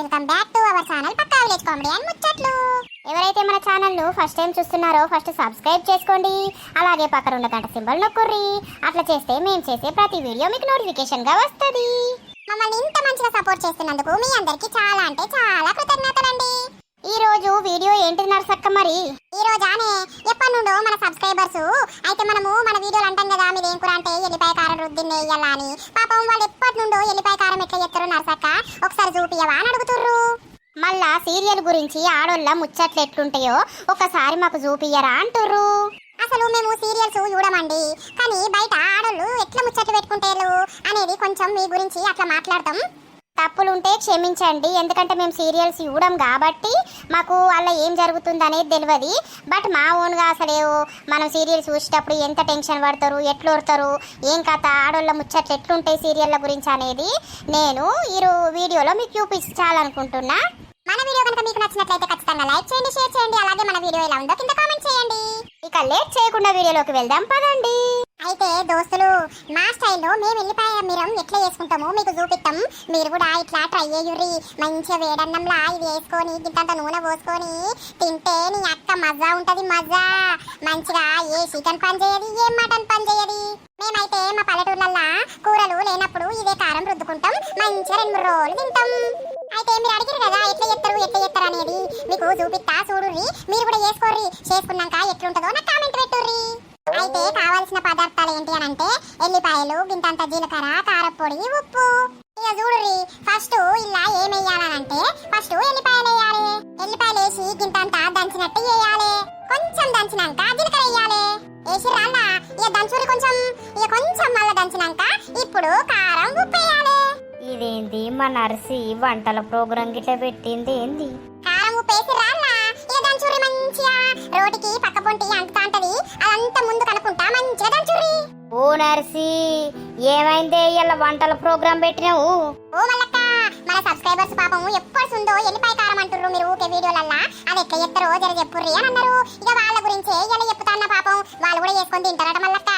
Welcome back to our channel pakka village comedy and ముచ్చట్లు. ఎవరైతే మన ఛానల్ను ఫస్ట్ టైం చూస్తున్నారో ఫస్ట్ సబ్స్క్రైబ్ చేసుకోండి. అలాగే పక్కన ఉన్న గంట సింబల్ నొక్కుర్రి. అట్లా చేస్తే మేము చేసే ప్రతి వీడియో మీకు నోటిఫికేషన్గా వస్తది. మమ్మల్ని ఇంత మంచిగా సపోర్ట్ చేస్తున్నందుకు మీ అందరికి చాలా అంటే చాలా కృతజ్ఞతలండి. ఈ రోజు వీడియో ఏంటిది నరసక్క మరి? ఈ రోజానే ఎప్పటి నుండో మన సబ్స్క్రైబర్స్ అయితే మనము మన వీడియోలు అంటాం కదా మీరు ఏం కూర అంటే ఎల్లిపాయ కారం రుద్దిన్నే వేయాలా అని. పాపం వాళ్ళు ఎప్పటి నుండో ఎల్లిపాయ కారం ఎట్లా చేస్తారు నరసక్క? ఒకసారి చూపియవా అని అడుగుతుర్రు. మళ్ళా సీరియల్ గురించి ఆడోళ్ళ ముచ్చట్లు ఎట్లుంటాయో ఒకసారి మాకు చూపియ్యరా అంటుర్రు. అసలు మేము సీరియల్స్ చూడమండి కానీ బయట ఆడోళ్ళు ఎట్లా ముచ్చట్లు పెట్టుకుంటారు అనేది కొంచెం మీ గురించి అట్లా మాట్లాడతాం. తప్పులు ఉంటే క్షమించండి. ఎందుకంటే మేము సీరియల్స్ ఇవ్వడం కాబట్టి మాకు అలా ఏం జరుగుతుంది అనేది తెలియదు బట్ మా ఓన్గా అసలు మనం సీరియల్స్ చూసేటప్పుడు ఎంత టెన్షన్ పడతారు ఎట్లు ఉడతారు ఏం కథ ఆడోళ్ళ ముచ్చట్లు ఎట్లుంటాయి సీరియళ్ళ గురించి అనేది నేను ఈ వీడియోలో మీకు చూపించాలనుకుంటున్నా. మన వీడియో కనుక మీకు నచ్చినట్లయితే ఖచ్చితంగా లైక్ చేయండి షేర్ చేయండి అలాగే మన వీడియో ఎలా ఉందో కింద కామెంట్ చేయండి. ఇక లేట్ చేయకుండా వీడియోలోకి వెళ్దాం పదండి. అయితే దోస్తులు మా స్టైల్లో మేము వెళ్ళిపోయే మీరం ఎట్లా చేసుకుంటామో మీకు చూపిస్తాం మీరు కూడా ఇట్లా ట్రై చేయుర్రి. మంచిగా వేడన్నంలా ఇది వేసుకొని గింతంత నూనె పోసుకొని తింటే నీ అక్క మజా ఉంటది మజా. మంచిగా ఏ చికెన్ పని చేయది ఏ మటన్ పని చేయది. మేమైతే మా పల్లెటూర్లల్లా కూరలు లేనప్పుడు ఇదే కారం రుద్దుకుంటాం. మంచిగా రెండు మూడు రోజులు తింటాం. అయితే మీరు అడిగారు కదా ఎట్లా చేస్తారు ఎట్లా చేస్తారు అనేది. మీకు చూపిస్తా చూడుర్రి. మీరు కూడా చేసుకోర్రి. చేసుకున్నాక ఎట్లుంటుందో నాకు కామెంట్ పెట్టుర్రి అయితే కావాల్సిన పదార్థాలు ఏంటి అని అంటే ఎల్లిపాయలు గింతంత జీలకర్ర కారపొడి ఉప్పు. ఇక చూడుర్రి ఫస్ట్ ఇలా ఏం వేయాలనంటే ఫస్ట్ ఎల్లిపాయలు వేయాలి. ఎల్లిపాయలు వేసి గింతంత దంచినట్టు వేయాలి. కొంచెం దంచినాక జీలకర్ర వేయాలి. వేసి రాళ్ళ ఇక దంచురి కొంచెం. ఇక కొంచెం మళ్ళీ దంచినాక ఇప్పుడు కారం ఉప్పు వేయాలి. ఇదేంది? మా నర్సి వంటల ప్రోగ్రాం గిట్ల పెట్టింది ఏంది కారం ఉప్పు వేసి రాళ్ళ ఇక దంచురి మంచిగా. రోటికి ఓ నర్సి ఏమైందే ఇలా వంటల ప్రోగ్రాం పెట్టినావు? ఓ మల్లక్క మన సబ్స్క్రైబర్స్ పాపం ఎప్పుడు ఉందో ఎల్లిపాయ కారం అంటుర్రు మీరు ఊకే వీడియోలల్లా? అది ఎట్లా చెప్తారో జర చెప్పుర్రి అని అన్నారు. ఇక వాళ్ళ గురించే ఇలా చెప్తాన్న పాపం. వాళ్ళు కూడా చేసుకొని తింటారట మల్లక్క.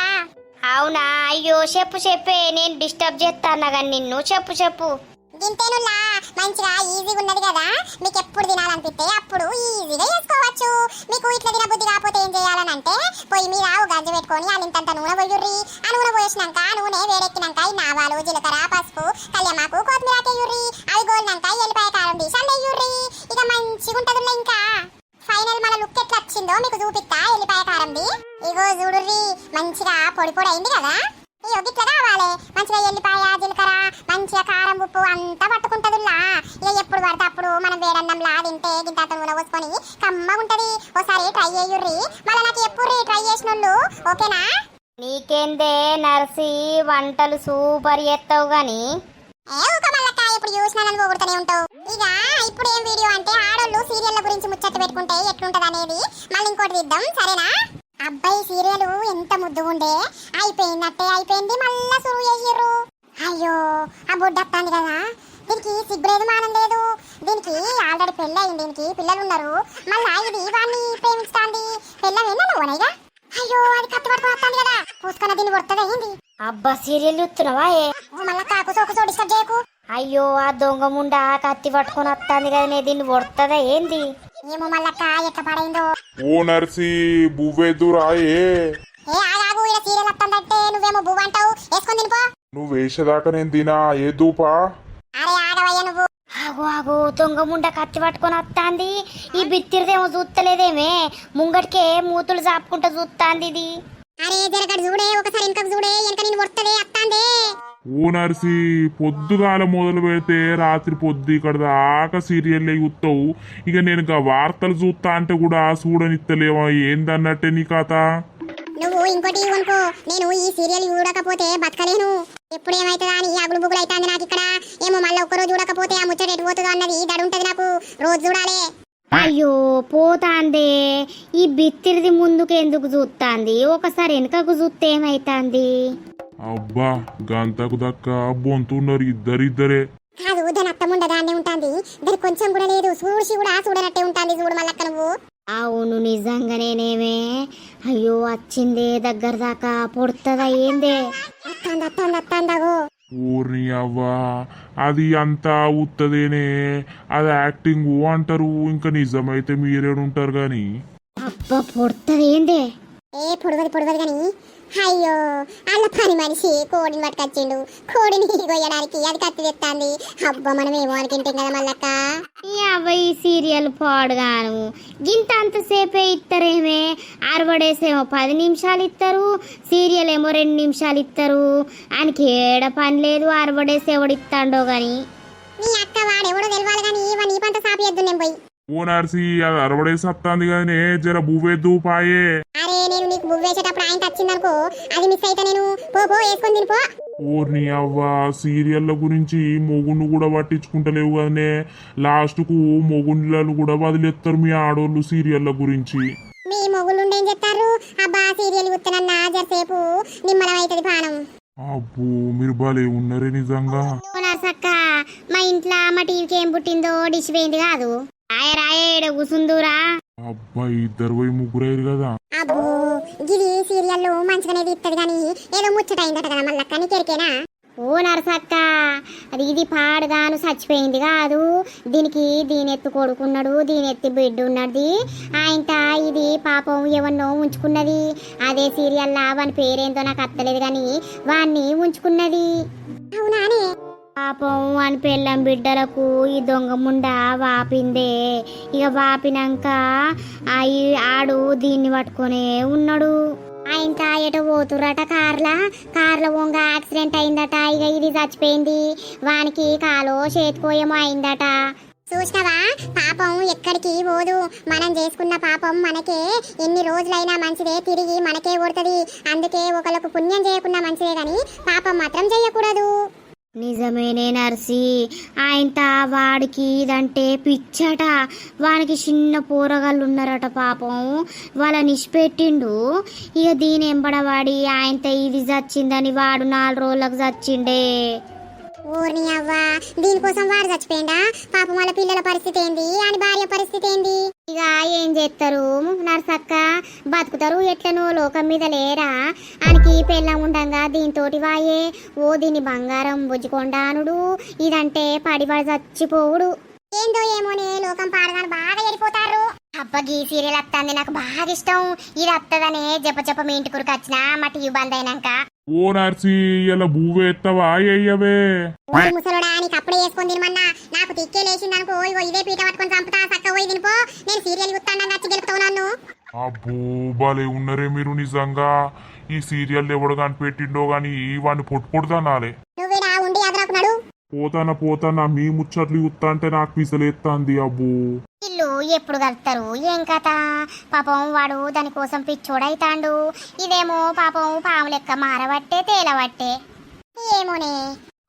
అవునా? అయ్యో చెప్పు చెప్పే నేను డిస్టర్బ్ చేస్తాను కానీ నిన్ను. చెప్పు చెప్పు. గింతేనుల్లా మంచిగా ఈజీగా ఉన్నది కదా. మీకు ఎప్పుడు తినాలనిపిస్తే అప్పుడు ఈజీగా చేసుకోవచ్చు. మీకు ఇట్లా తినబుద్ధి కాకపోతే ఏం చేయాలని అంటే పొయ్యి మీద ఒక గంజి పెట్టుకొని పోయుర్రి ఆ నూనె వేడెక్కినాక ఈ నావాలు జీలకర్ర పసుపు కళ్యమాకు కొత్తిమీర వేయుర్రి అవి గోలినాక ఎల్లిపాయ కారం తీసి అల్లెయ్యుర్రి ఇక మంచిగా ఉంటది ఇంకా. ఫైనల్ మన లుక్ ఎట్లా వచ్చిందో మీకు చూపిస్తా. ఎల్లిపాయ కారంది ఇగో చూడుర్రి మంచిగా పొడి పొడి అయింది కదా. ఈ గిట్ల కావాలి. మంచిగా ఎల్లిపాయ జీలకర్ర మంచిగా కారం ఉప్పు అంతా పట్టుకుంటదిలా ఇక ఎప్పుడు పడితే అప్పుడు మనం వేడన్నంలా తింటే గింత నూనె పోసుకొని కమ్మగా ఉంటది ఒకసారి ట్రై చేయుర్రి. మళ్ళీ నాకు ఎప్పుడు ట్రై చేసిన ఓకేనా? నీకేందే నర్సి వంటలు సూపర్ చేస్తావు గాని? ఏ ఊక ఇప్పుడు చూసినానని పోగొడుతూనే ఉంటావు. ఇక ఇప్పుడు ఏం వీడియో అంటే ఆడోళ్ళు సీరియల్ల గురించి ముచ్చట పెట్టుకుంటే ఎట్లుంటది అనేది మళ్ళీ ఇంకోటి ఇద్దాం సరేనా? అబ్బాయి సీరియల్ ఎంత ముద్దు ఉండే అయిపోయిందట్టే అయిపోయింది మళ్ళా సురువు చేసిర్రు. అయ్యో ఆ బొడ్డు కదా. దీనికి సిగ్గులేదు మానం లేదు. దీనికి ఆల్రెడీ పెళ్ళి అయింది దీనికి పిల్లలు ఉన్నారు మళ్ళా ఇది వాడిని ప్రేమిస్తాంది పెళ్ళమేనా నువ్వునైగా? అయ్యో అది కత్తి పట్టుకుని దీన్ని కొడుతుంది అయింది అబ్బా సీరియల్ చూస్తున్నావా ఏ? ఓ మళ్ళా కాకు సోకు సో డిస్టర్బ్ చేయకు. అయ్యో ఆ దొంగ ముండ కత్తి పట్టుకొని వస్తుంది కదా నే దీన్ని కొడుతుందా ఏంది? ఏమో మల్లక్క ఎట్లా పడైందో. ఓ నర్సి బువ్వెద్దురాయే ఏ? ఆగాగు ఈడ సీరియల్ వస్తుందంటే నువ్వేమో బువ్వ అంటావు. వేసుకొని తినిపో. నువ్వు వేసేదాకా నేను తినా ఏ దూపా అరే ఆగవయ్య నువ్వు. ఆగు ఆగు దొంగ ముండ కత్తి పట్టుకొని వస్తాంది. ఈ బిత్తిరిదేమో చూస్తలేదేమే ముంగటికే మూతులు చాపుకుంటూ చూస్తాంది ఇది. అరే జరగడు చూడే ఒకసారి వెనకకు చూడే వెనక నేను వస్తదే అత్తాందే. ఓ నర్సి పొద్దుగాల మొదలు పెడితే రాత్రి పొద్దు ఇక్కడ దాకా సీరియల్ చూస్తావు ఇక నేను ఇక వార్తలు చూస్తా అంటే కూడా చూడనిత్తలేవా ఏందన్నట్టే నీ కథ? నువ్వు ఇంకోటి కొనుక్కో నేను ఈ సీరియల్ చూడకపోతే బతకలేను. ఎప్పుడు ఏమైతుందా అని అగులు బుగులు అవుతుంది నాకు ఇక్కడ. ఏమో మళ్ళీ ఒక్కరోజు చూడకపోతే ఆ ముచ్చట ఎటు పోతుందో అన్నది దడుంటది నాకు. రోజు చూడాలి. అయ్యో పోతాందే. ఈ బిత్తిరిది ముందుకు ఎందుకు చూస్తాంది ఒకసారి వెనుకకు చూస్తే ఏమైతాంది? అబ్బా గంతకు దక్క బొంతున్నారు ఇద్దరిద్దరే. కాదు దాని ఉంటుంది. కొంచెం కూడా లేదు. చూసి కూడా చూడనట్టే ఉంటుంది చూడు మళ్ళక్క నువ్వు. అవును నిజంగానేనేమే అయ్యో వచ్చిందే దగ్గర దాకా. పొడుతుందా ఏందే? అత్తాంది అత్తాంది అత్తాందాగో ఊర్ని అవ్వా అది అంతా ఉత్తదేనే. అది యాక్టింగ్ అంటారు. ఇంకా నిజమైతే మీరేడుంటారు గాని. అబ్బా పొడుతుంది ఏందే? ఏ పొడవది పొడవది కానీ అయ్యో అల్ల పని మనిషి కోడిని పట్టుకొచ్చిండు. కోడిని కొయ్యడానికి అది కత్తి తెత్తాంది. అబ్బా మనం ఏమో అనుకుంటాం కదా మల్లక్క. ఈ అవ్వ ఈ సీరియల్ పాడుగాను. గింత అంతసేపే ఇస్తారేమే అరవడేసేమో పది నిమిషాలు ఇస్తారు సీరియల్ ఏమో రెండు నిమిషాలు ఇస్తారు ఆయనకి ఏడ పని లేదు అరవడేసి ఎవడు ఇస్తాడో గాని. నీ అక్క వాడెవడో తెలవాలి కానీ ఇవ నీ పంట సాపియద్దు నేను పోయి. ఓ నర్సి అది అరవడేసి వస్తుంది కానీ జర బువ్వేద్దు పాయే. అరే నేను నీకు బువ్వ వేసేటప్పుడు ఆయన వచ్చిందనుకో అది మిస్ అయితే నేను పో పో వేసుకొని తిని పో. ఓర్ని అవ్వ సీరియళ్ళ గురించి మొగుండు కూడా పట్టించుకుంటలేవు కదనే. లాస్ట్కు మొగుండ్లను కూడా వదిలేస్తారు మీ ఆడోళ్ళు సీరియళ్ళ గురించి. మీ మొగుళ్ళు ఏం చెప్తారు? అబ్బా సీరియల్ గుర్తునన్నా జరసేపు నిమ్మలం అవుతుంది పానం. అబ్బో మీరు భలే ఉన్నారే నిజంగా. సక్క మా ఇంట్లో మా టీవీకి ఏం పుట్టిందో డిష్ పోయింది కాదు. రాయ రాయ కూసుందురా. అబ్బా ఇద్దరు పోయి ముగ్గురయ్యారు కదా. అబ్బో గిది సీరియల్ మంచిగానే తీస్తుంది కానీ ఏదో ముచ్చటైందట కదా నీకెరికేనా ఓ నరసక్క అది ఇది పాడుగాను చచ్చిపోయింది కాదు. దీనికి దీని ఎత్తు కొడుకున్నాడు దీని ఎత్తి బిడ్డ ఉన్నది ఆయనత ఇది పాపం ఎవరినో ఉంచుకున్నది. అదే సీరియల్లా వాని పేరేందో నాకు అత్తలేదు కానీ వాన్ని ఉంచుకున్నది. అవునానే పాపం వాని పెళ్ళం బిడ్డలకు ఈ దొంగ ముండ వాపిందే. ఇక వాపినాక ఆడు దీన్ని పట్టుకొనే ఉన్నాడు. ఆయన ఎటో పోతురట కార్లా. కార్ల వంగ యాక్సిడెంట్ అయిందట. ఇక ఇది చచ్చిపోయింది. వానికి కాలో చేతిపోయేమో అయిందట. చూసినవా? పాపం ఎక్కడికి పోదు. మనం చేసుకున్న పాపం మనకే ఎన్ని రోజులైనా మంచిదే. తిరిగి మనకే కొడుతుంది. అందుకే ఒకళ్ళకు పుణ్యం చేయకుండా మంచిదే కానీ పాపం మాత్రం చేయకూడదు. నిజమేనే నర్సి. ఆయన వాడికి ఇదంటే పిచ్చట. వానికి చిన్న పోరగాళ్ళు ఉన్నారట పాపం. వాళ్ళని ఇష్టపెట్టిండు ఇక దీని ఎంబడవాడి ఆయనతో ఇది చచ్చిందని వాడు నాలుగు రోజులకు చచ్చిండే. ఊరిని అవ్వా దీనికోసం వాడు చచ్చిపోయిందా పాపం వాళ్ళ పిల్లల పరిస్థితి ఏంది? అని భార్య పరిస్థితి ఏంది? ఇక ఏం చేస్తారు బతుకుతారు? ఎట్లనో లోకం మీద లేరా? ఆయనకి పెళ్ళం ఉండంగా దీంతోటి వాయే. ఓ దీని బంగారం బుజ్జికొండానుడు. ఇదంటే పడిపడి చచ్చిపోవుడు. ఏందో ఏమోనే లోకం పాడగాను బాగా వెళ్ళిపోతారు అబ్బా గీ సీరియల్ వస్తుంది నాకు బాగా ఇష్టం. ఇది వస్తుందనే జప జప మీ ఇంటి కురికి వచ్చిన మా టీవీ బంద్ అయినాక. ఓ నర్సి ఇలా బువ్వేత్తవా ఎయ్యవే ఊరి ముసలోడా నీకు అప్పుడే వేసుకొని తినమన్నా. నాకు తిక్కే లేచింది అనుకో ఇదే పీట పట్టుకొని చంపుతా చక్క పోయి తినిపో. నేను సీరియల్ నన్ను అబ్బో భలే ఉన్నారే మీరు నిజంగా. ఈ సీరియల్ ఎవడు కనిపెట్టిండో గాని వాడిని పొట్టు పొడుతానాలే నువ్వేనా ఉండి అదరాకున్నాడు? పోతానా పోతానా మీ ముచ్చట్లు చూస్తా అంటే నాకు విసలేత్తాంది అబ్బో. ఇల్లు ఎప్పుడు కలుపుతారు ఏం కథ? పాపం వాడు దానికోసం పిచ్చోడైతాండు. ఇదేమో పాపం పాము లెక్క మారబట్టే తేలబట్టే. ఏమోనే.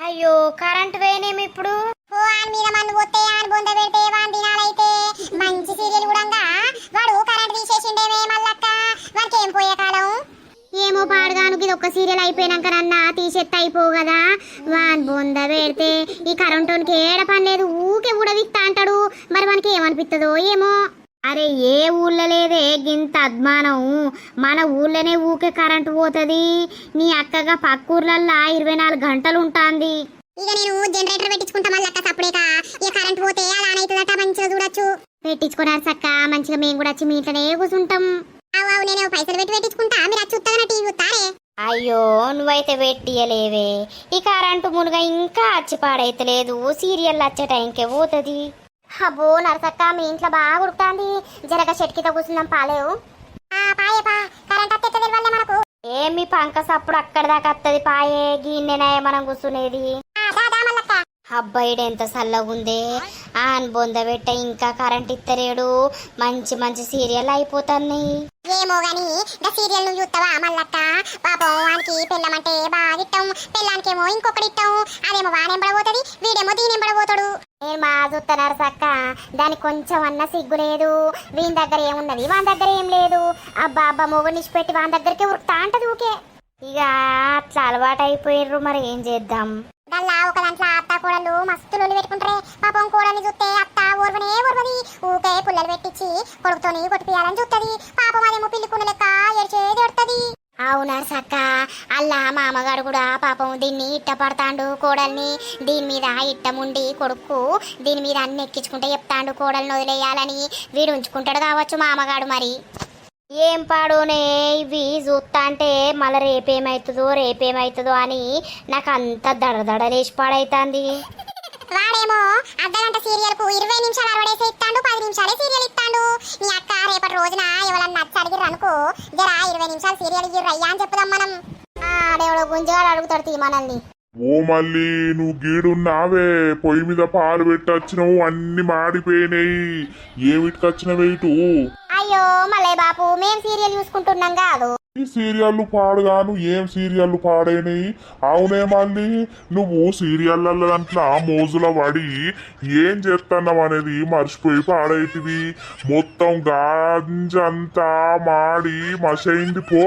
అయ్యో కరెంట్ వేనేమి ఇప్పుడు ఓ ఆన్ మీద మందు పోతే ఆన్ బొంద పెడితే వాన్ దినాలైతే మంచి సీరియల్ కూడా వాడు పాడుగాను ఇది ఒక్క సీరియల్ అయిపోయినాక నన్న తీసేత్త అయిపోవు కదా. వాన్ బొంద పెడితే ఈ కరెంటోనికి ఏడ పని లేదు ఊకే ఉడవిక్తా అంటాడు. మరి మనకి ఏమనిపిస్తుందో ఏమో. అరే ఏ ఊళ్ళో లేదే గింత అద్మానం. మన ఊళ్ళోనే ఊకే కరెంటు పోతుంది. నీ అక్కగా పక్క ఊర్లల్లా ఇరవై నాలుగు గంటలు ఉంటాంది. ఇక నేను జనరేటర్ పెట్టించుకుంటా మల్లక్క సప్పుడేక. ఇక కరెంట్ పోతే అలా అవుతుందట మంచిగా చూడొచ్చు. పెట్టించుకున్నారు చక్క మంచిగా మేము కూడా వచ్చి మీ ఇంట్లోనే కూర్చుంటాం. నేను పైసలు పెట్టి పెట్టించుకుంటా మీరు వచ్చి ఉత్తగా టీవీ చూస్తారే అయ్యో నువ్వైతే పెట్టియలేవే ఈ కరెంటు మునుగ ఇంకా అచ్చి పాడైతలేదు. సీరియల్ వచ్చే టైంకే పోతుంది. అబ్బో నరసక్క మీ ఇంట్లో బాగా ఉడుకుతాంది. జరగ చెట్కితో కూర్చుందాం పాలేవు ఏమి పంక సప్పుడు అక్కడ దాకా వస్తుంది పాయే. గిన్నెనాయ మనం కూర్చునేది. అబ్బాయిడు ఎంత చల్లగుందే. ఆ బొంద పెట్ట ఇంకా కరెంట్ ఇత్తలేడు. మంచి మంచి సీరియల్ అయిపోతున్నాయి ఏమో గాని గా సీరియల్ నువ్వు చూస్తావా మల్లక్క పాపం వానికి పెళ్ళమంటే బాగా ఇట్టం పెళ్ళానికేమో ఇంకొకటి ఇట్టం అదేమో వానెంబడబోతుంది వీడేమో దీనెంబడబోతాడు నేను మా చూస్తున్నారు సక్క దానికి కొంచెం అన్న సిగ్గు లేదు. వీని దగ్గర ఏమున్నది వాని దగ్గర ఏం లేదు. అబ్బా అబ్బా మొగనిచ్చి పెట్టి వాని దగ్గరికి ఉరుకుతా అంటది ఊకే. ఇక అట్లా అలవాటు అయిపోయిర్రు మరి ఏం చేద్దాం? గల్లా ఒక దాంట్లో అత్త కూడలు మస్తు లొల్లి పెట్టుకుంటారే. పాపం కోడల్ని చూస్తే అత్త ఓర్వనే ఓర్వది. ఊకే పుల్లలు పెట్టించి కొడుకుతోని కొట్టిపియాలని చూస్తుంది పాపం అదేమో పిల్లి లెక్క ఎడిచేది ఎడుతుంది అవునా సక్క? అల్లా మామగారు కూడా పాపం దీన్ని ఇట్ట పడతాండు కోడల్ని. దీని మీద ఇట్టముండి కొడుకు దీని మీద అన్ని ఎక్కించుకుంటే చెప్తాండు కోడల్ని వదిలేయాలని వీడు ఉంచుకుంటాడు కావచ్చు మామగాడు మరి. ఏం పాడునే ఇవి చూస్తా అంటే మళ్ళీ రేపేమవుతుందో రేపేమవుతుందో అని నాకు అంత దడదడలేసి పాడైతుంది. వాడేమో అర్ధగంట సీరియల్కు ఇరవై నిమిషాలు అరవడేసి ఇస్తాడు పది నిమిషాలే సీరియల్ ఇస్తాడు నీ అక్క రేపటి రోజున ఎవరన్నా నచ్చి అడిగిర్రు అనుకో జరా ఇరవై నిమిషాలు సీరియల్ ఇయ్యా అని చెప్పుదాం మనం. ఆడేవడో గుంజగాడు అడుగుతాడు తీ మనల్ని. ఓ మళ్ళీ నువ్వు గీడున్నావే పొయ్యి మీద పాలు పెట్టొచ్చినావు అన్ని మాడిపోయినాయి. ఏమిటికొచ్చినవే ఇటు? అయ్యో మళ్ళీ బాపు మేం సీరియల్ చూసుకుంటున్నాం కాదు. ఈ సీరియల్లు పాడుగాను ఏం సీరియల్లు పాడైనాయి? అవునే మళ్ళీ నువ్వు సీరియళ్ళ దాంట్లో మోజుల పడి ఏం చేస్తున్నావు అనేది మర్చిపోయి పాడైతివి. మొత్తం గాంజంతా మాడి మసైంది పో.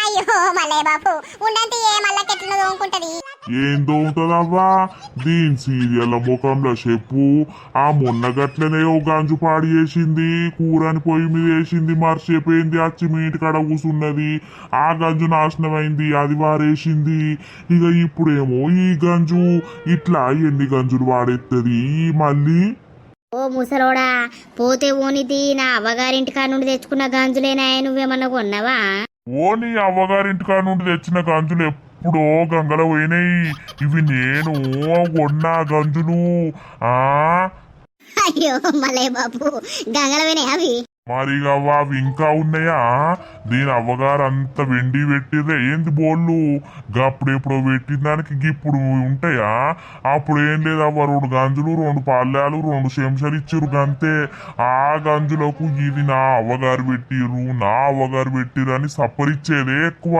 అయ్యో మల్లయ్య బాపు ఉండంతే ఏ ఏం దోముతుందవ్వా? దీని సీరియల్ ముఖంలో చెప్పు. ఆ మొన్న గట్లనే ఓ గంజు పాడి చేసింది కూరని పొయ్యి మీద వేసింది మర్చిపోయింది వచ్చి మీ ఇంటికాడ కూసున్నది. ఆ గంజు నాశనమైంది అది వారేసింది. ఇక ఇప్పుడేమో ఈ గంజు ఇట్లా ఎన్ని గంజులు వాడెత్తది మళ్ళీ? ఓ ముసలోడా పోతే ఓనిది నా అవ్వగారింటి కాడ నుండి తెచ్చుకున్న గంజులేనా నువ్వేమన్నా కొన్నావా? ఓ నీ అవ్వగారింటికాడ నుండి తెచ్చిన గంజులు ఎప్పుడో గంగలో పోయినాయి. ఇవి నేను కొన్నా గంజులు. ఆ? అయ్యో మలే బాబు. గంగలవేనే అవి? మరి అవి ఇంకా ఉన్నాయా? దీని అవ్వగారు అంత వెండి పెట్టిర్రే ఏంది బోళ్ళు? గప్పుడెప్పుడో పెట్టిన దానికి ఇప్పుడు ఉంటాయా? అప్పుడు ఏం లేదవ్వ రెండు గంజులు రెండు పళ్ళాలు రెండు చెంచాలు ఇచ్చిర్రు గంతే. ఆ గంజులకు ఇది నా అవ్వగారు పెట్టిర్రు నా అవ్వగారు పెట్టిర్రు అని సప్పరిచ్చేదే ఎక్కువ.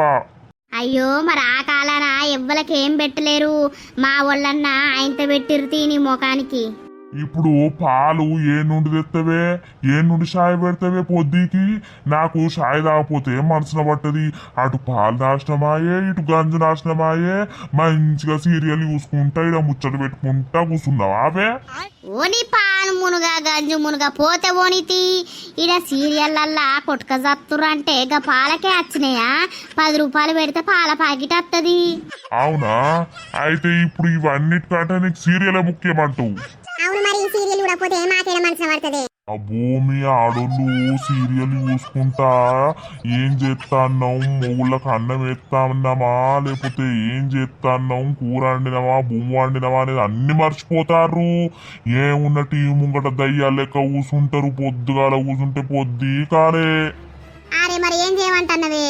అయ్యో మరి ఆ కాలాన ఎవ్వలకేం పెట్టలేరు? మా వాళ్ళన్న ఆయనతో పెట్టిరు నీ ముఖానికి. ఇప్పుడు పాలు ఏ నుండి తెత్తవే? ఏ నుండి షాయి పెడతావే పొద్దుకి? నాకు షాయి తాగపోతే మనసున పట్టది. అటు పాలు నాశనమాయే ఇటు గంజు నాశనమాయే. మంచిగా సీరియల్ చూసుకుంటా ఇలా ముచ్చట పెట్టుకుంటా కూర్చున్నావా అవే? ఓని పాలు మునుగా గంజు మునుగా పోతే ఓనితి. ఇడ సీరియల్లల్లా కొట్టుక జత్తురు అంటే గా పాలకే వచ్చినాయా పది రూపాయలు పెడితే పాల ప్యాకెట్ వస్తుంది అవునా? అయితే ఇప్పుడు ఇవన్నిటికంటే నీకు సీరియల్ ముఖ్యమంటావు. చూడకపోతే మాకేడ మనసు పడుతుంది? ఆ భూమి ఆడోళ్ళు సీరియల్ చూసుకుంటా ఏం చేస్తాన్నాం మొగుళ్ళకి అన్నం వేస్తాన్నామా లేకపోతే ఏం చేస్తాన్నాం కూర వండినవా? భూమి వండినవా అనేది అన్ని మర్చిపోతారు. ఏమున్న టీ ముంగట దయ్యాలు లెక్క కూసుంటారు పొద్దుగాల కూసుంటే పొద్దు కాలే. అరే మరి ఏం చేయమంటున్నవే?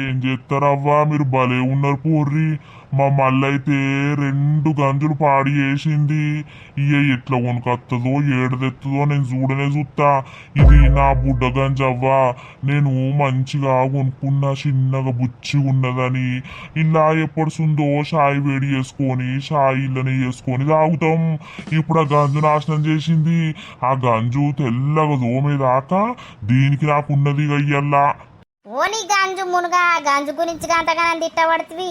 ఏం చేస్తారవ్వా మీరు భలే ఉన్నారు పూర్రి. మా మల్లైతే రెండు గంజులు పాడి వేసింది ఇయ ఎట్లా కొనుకొస్తుందో ఏడదెత్తుందో నేను చూడనే చూస్తా ఇది నా బుడ్డ గంజవ్వా. నేను మంచిగా కొనుక్కున్న చిన్నగా బుచ్చి ఉన్నదని. ఇలా ఎప్పటిసుందో షాయి వేడి చేసుకొని షాయి ఇళ్ళని చేసుకొని తాగుతాం. ఇప్పుడు ఆ గంజు నాశనం చేసింది. ఆ గంజు తెల్లగా దోమేదాకా దీనికి నాకున్నది గయ్యల్లా ఓని గంజు మునుగా గంజు గురించి గంతగానం తిట్టబడుతుంది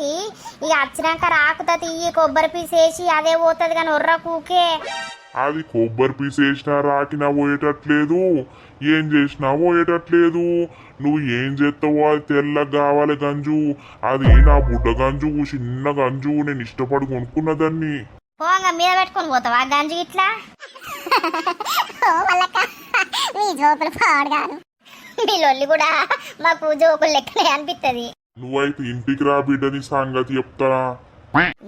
ఇక వచ్చినాక రాకుత తీయి కొబ్బరి పీస్ వేసి అదే పోతుంది కానీ ఒర్ర కూకే. అది కొబ్బరి పీస్ వేసినా రాకినా పోయేటట్లేదు. ఏం చేసినా పోయేటట్లేదు. నువ్వు ఏం చేస్తావో అది తెల్లగా కావాలి గంజు. అది నా బుడ్డ గంజు చిన్న గంజు. నేను ఇష్టపడి కొనుక్కున్న దాన్ని. పోంగా మీద పెట్టుకొని పోతావా గంజు ఇట్లా ఓ మల్లక్క మీ జోకులు పాడుగాను మీ లొల్లి కూడా మాకు జోకులు లెక్కనే అనిపిస్తుంది నువ్వైతే ఇంటికి రా బిడ్డని సంగతి చెప్తారా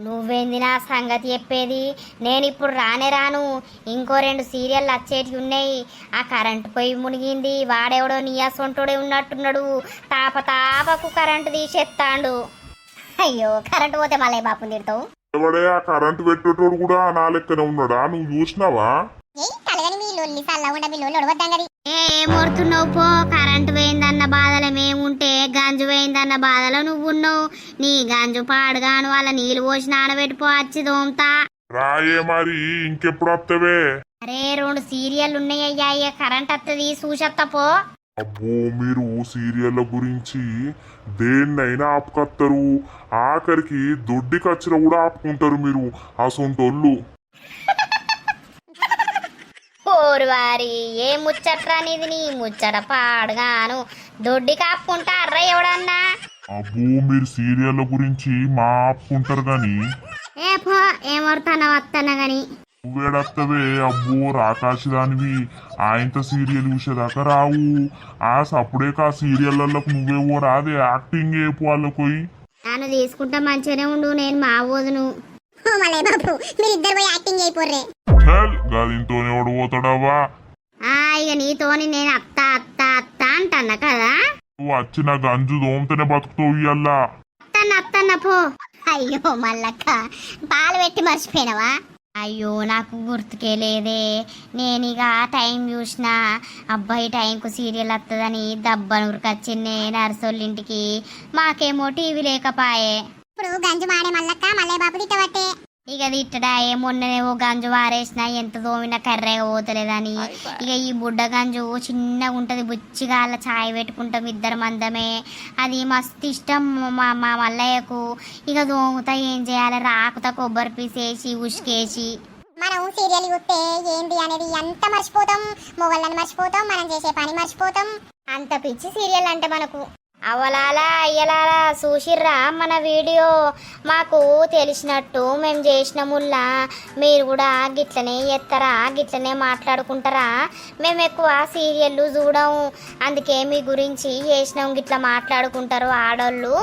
నువ్వేంది నా సంగతి చెప్పేది? నేను ఇప్పుడు రానే రాను. ఇంకో రెండు సీరియల్ వచ్చేటివి ఉన్నాయి. ఆ కరెంటు పొయ్యి మునిగింది. వాడెవడో నీయాసొంటోడే ఉన్నట్టున్నాడు. తాప తాపకు కరెంటు తీసేస్తాడు అయ్యో కరెంటు పోతే మళ్ళీ బాపు తిడతావు? ఎవడే ఆ కరెంటు పెట్టేటోడు కూడా నా లెక్కనే ఉన్నాడా? నువ్వు చూసినావా ఏయ్ కలగని మీ లొల్లి సల్లా ఒడవద్దంగది ఏమొడుతున్నావు పో కరెంటు పోయిందన్న బాధలో మేముంటే గంజు పోయిందన్న బాధలో నువ్వు ఉన్నావు. నీ గంజు పాడుగాను వాళ్ళ నీళ్ళు పోసి నానబెట్టిపో వచ్చి దోమతా. రాయే మరి ఇంకెప్పుడు వస్తావే అరే రెండు సీరియల్ ఉన్నాయ్యా ఇక కరెంట్ వస్తుంది చూసత్తా పో. అబ్బో మీరు సీరియళ్ళ గురించి దేన్నైనా ఆపుకొస్తారు ఆఖరికి దొడ్డి కచ్చర కూడా ఆపుకుంటారు మీరు అసొంటోళ్ళు. ఓరు వారి ఏ ముచ్చట్రా నీది నీ ముచ్చట పాడుగాను. దొడ్డి కాపుకుంటా అర్ర ఎవడన్నా? అబ్బో మీరు సీరియళ్ళ గురించి మాపుకుంటారు గాని. ఏ పో ఏమొడతానా వస్తానా గాని? నువ్వేడత్తవే అబ్బో రాకాశదానివి. ఆయనతో సీరియల్ చూసేదాకా రావు. ఆ సప్పుడే ఆ సీరియళ్ళకు నువ్వేవో రాదే యాక్టింగ్ ఏపు వాళ్ళకు నన్ను తీసుకుంటే మంచిగానే ఉండు నేను మా వదును ఓ మళ్ళీ బాబు మీరిద్దరు పోయి యాక్టింగ్ అయిపోర్రే గదింతోనే ఓడిపోతాడవ్వా. ఆ ఇక నీతోని నేను అత్త అత్త అత్త అంటన్నా కదా? నువ్వు వచ్చిన గంజు దోమతోనే బతుకుతావు ఇయ్యల్లా అత్తన్న అత్తన్న పో. అయ్యో మల్లక్క పాలు పెట్టి మర్చిపోయినవా? అయ్యో నాకు గుర్తుకే లేదే. నేను ఇక టైం చూసిన అబ్బాయి టైంకు సీరియల్ వస్తుందని దబ్బను ఉరికొచ్చింది నర్సోళ్ళింటికి. మాకేమో టీవీ లేకపాయే. ఇప్పుడు గంజు మాడే మల్లక్క మల్లయ్య బాబు తిట్టబట్టే. ఇక తిట్టడా మొన్ననేవో గంజు వారేసిన ఎంత తోమినా కర్రెగా పోతలేదని. ఇక ఈ బుడ్డ గంజు చిన్నగా ఉంటది బుచ్చిగా అలా చాయ్ పెట్టుకుంటాం ఇద్దరు మందమే అది మస్తు ఇష్టం మా మా మల్లయ్యకు. ఇక దోముతా ఏం చేయాలి? రాకుతా కొబ్బరి పీస్ వేసి ఉసుకేసి. మనం సీరియల్ చూస్తే ఏంది అనేది ఎంత మర్చిపోతాం మొగళ్ళని మర్చిపోతాం మనం చేసే పని మర్చిపోతాం. అంత పిచ్చి సీరియల్ అంటే మనకు అవలాలా అయ్యలాలా చూసిర్రా మన వీడియో? మాకు తెలిసినట్టు మేము చేసినముల్లా మీరు కూడా గిట్లనే ఎత్తరా గిట్లనే మాట్లాడుకుంటారా? మేము ఎక్కువ సీరియళ్ళు చూడము. అందుకే మీ గురించి చేసినాం గిట్ల మాట్లాడుకుంటారు ఆడోళ్ళు.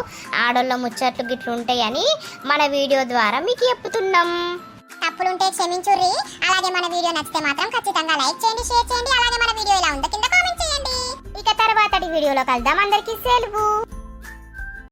ఆడోళ్ళ ముచ్చట్లు గిట్లు ఉంటాయని మన వీడియో ద్వారా మీకు చెప్తున్నాం. తప్పులుంటే క్షమించుర్రి. అలాగే మన వీడియో నచ్చితే మాత్రం ఖచ్చితంగా లైక్ చేయండి షేర్ చేయండి. అలాగే మన వీడియో ఇలా ఉందో కింద కామెంట్ ఇక తర్వాతటి వీడియోలో కలుద్దాం. అందరికీ సెలవు.